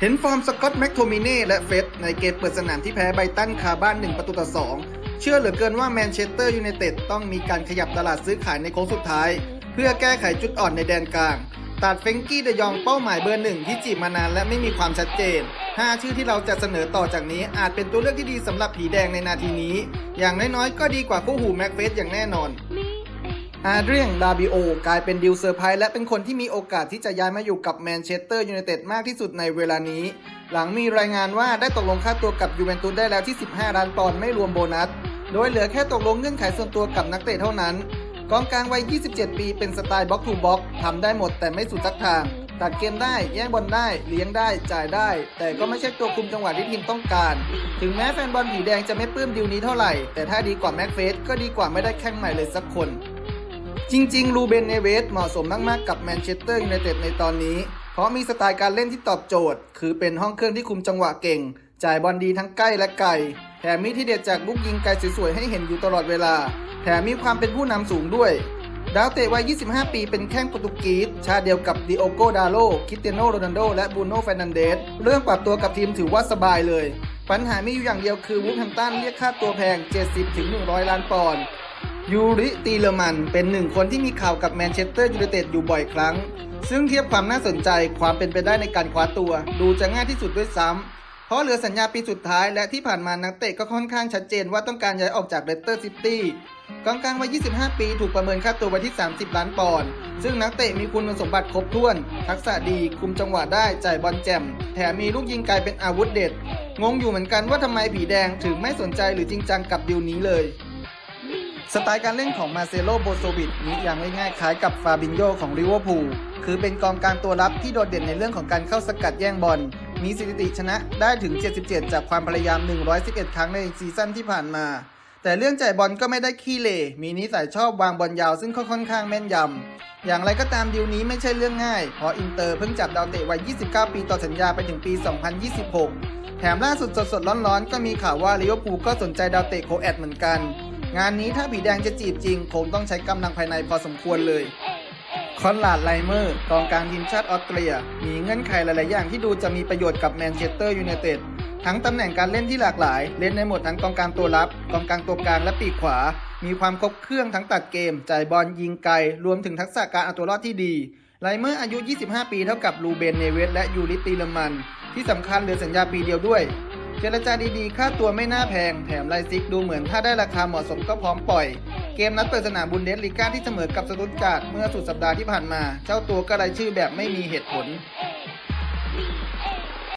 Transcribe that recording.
เห็นฟอร์มสกอตแมคโทมิเน่และเฟสในเกมเปิดสนามที่แพ้ไบตันคาบ้าน 1 ประตูต่อ 2 เชื่อเหลือเกินว่าแมนเชสเตอร์ยูไนเต็ดต้องมีการขยับตลาดซื้อขายในโค้งสุดท้าย เพื่อแก้ไขจุดอ่อนในแดนกลาง ตัดเฟงกี้เดยองเป้าหมายเบอร์หนึ่งที่จีบมานานและไม่มีความชัดเจน 5 ชื่อที่เราจะเสนอต่อจากนี้อาจเป็นตัวเลือกที่ดีสำหรับผีแดงในนาทีนี้ อย่างน้อยๆก็ดีกว่าคู่หูแม็กเฟสอย่างแน่นอน อาเดรียงดาบิโอกลายเป็นดิวเซอร์ไพรส์และเป็นคนที่มีโอกาสที่จะย้ายมาอยู่กับแมนเชสเตอร์ยูไนเต็ดมากที่สุดในเวลานี้ หลังมีรายงานว่าได้ตกลงค่าตัวกับยูเวนตุสได้แล้วที่ 15 ล้านปอนด์ไม่รวมโบนัส โดยเหลือแค่ตกลงเงื่อนไขส่วนตัวกับนักเตะเท่านั้น กองกลางวัย 27 ปีเป็นสไตล์บ็อกทูบ็อกทำได้หมดแต่ไม่สุดสักทางตัดเกมได้ แย่งบอลได้ เลี้ยงได้ จ่ายได้ แต่ก็ไม่ใช่ตัวคุมจังหวะที่ทีมต้องการ ถึงแม้แฟนบอลผีแดงจะไม่ปลื้มดิวนี้เท่าไหร่ แต่ถ้าดีกว่าแม็กเฟสก็ดีกว่าไม่ได้แข้งใหม่เลยสักคน จริงๆ ลูเบนเนเวสเหมาะสมมากๆ กับแมนเชสเตอร์ยูไนเต็ดในตอนนี้ เพราะมีสไตล์การเล่นที่ตอบโจทย์ คือเป็นห้องเครื่องที่คุมจังหวะเก่ง จ่ายบอลดีทั้งใกล้และไกล แถมมีที่เด็ดจากลูกยิงไกลสวยๆ ให้เห็นอยู่ตลอดเวลา แถมมีความเป็นผู้นำสูงด้วย ดาวเตะวัย 25 ปีเป็นแข้งโปรตุกีสชาเดียวกับดิโอโกดาโลคิเตโนโรนัลโด และบูโน่เฟรนันเดส เรื่องปรับตัวกับทีมถือว่าสบายเลย ปัญหามีอยู่อย่างเดียวคือวูฟแฮมตันเรียกค่าตัวแพง 70-100 ล้านปอนด์ ยูริตีเลมันเป็นหนึ่งคนที่มีข่าวกับแมนเชสเตอร์ยูไนเต็ดอยู่บ่อยครั้ง ซึ่งเทียบความน่าสนใจความเป็นไปได้ในการคว้าตัว ดูจะง่ายที่สุดด้วยซ้ำเพราะเหลือสัญญาปีสุดท้ายและที่ผ่านมานักเตะก็ค่อนข้างชัดเจนว่าต้องการย้ายออกจากเลสเตอร์ซิตี้กองกลางวัย 25 ปีถูกประเมินค่าตัวไว้ที่ 30 ล้านปอนด์ ซึ่งนักเตะมีคุณสมบัติครบถ้วน ทักษะดีคุมจังหวะได้ จ่ายบอลแจ่ม แถมมีลูกยิงไกลเป็นอาวุธเด็ด งงอยู่เหมือนกันว่าทำไมผีแดงถึงไม่สนใจหรือจริงจังกับดีลนี้เลย สไตล์การเล่นของมาเซโลโบโซวิชนี้อย่างง่ายๆคล้ายกับฟาบินโยของลิเวอร์พูลคือเป็นกองกลางตัวรับที่โดดเด่นในเรื่องของการเข้าสกัดแย่งบอล มีสถิติชนะได้ถึง 77 จากความพยายาม 111 ครั้งในซีซั่นที่ผ่านมา แต่เรื่องจ่ายบอลก็ไม่ได้ขี้เหร่มีนิสัยชอบวางบอลยาวซึ่งค่อนข้างแม่นยำ อย่างไรก็ตามดีลนี้ไม่ใช่เรื่องง่าย เพราะอินเตอร์เพิ่งจับดาวเตะวัย 29 ปีต่อสัญญาไปถึงปี 2026 แถมล่าสุดสดๆร้อนๆ ก็มีข่าวว่าลิเวอร์พูลก็สนใจดาวเตะโคแอดเหมือนกัน งานนี้ถ้าผีแดงจะจีบจริงคงต้องใช้กำลังภายในพอสมควรเลย คอนลาดไลเมอร์กองกลางทีมชาติออสเตรีย มีเงื่อนไขหลาย ๆ อย่างที่ดูจะมีประโยชน์กับแมนเชสเตอร์ยูไนเต็ดทั้งตำแหน่งการเล่นที่หลากหลาย เล่นในหมดทั้งกองกลางตัวรับ กองกลางตัวกลางและปีกขวา มีความครบเครื่องทั้งตัดเกม จ่ายบอลยิงไกล รวมถึงทักษะการเอาตัวรอดที่ดีไลเมอร์อายุ 25 ปีเท่ากับลูเบนเนเวสและยูริตีเลมัน ที่สำคัญเหลือสัญญาปีเดียวด้วย เจรจาดีๆ ค่าตัวไม่น่าแพง แถมไลซิกดูเหมือนถ้าได้ราคาเหมาะสมก็พร้อมปล่อย เกมนัดเปิดสนามบุนเดสลีกาที่เสมอกับสตุตการ์ดเมื่อสุดสัปดาห์ที่ผ่านมา เจ้าตัวก็รายชื่อแบบไม่มีเหตุผล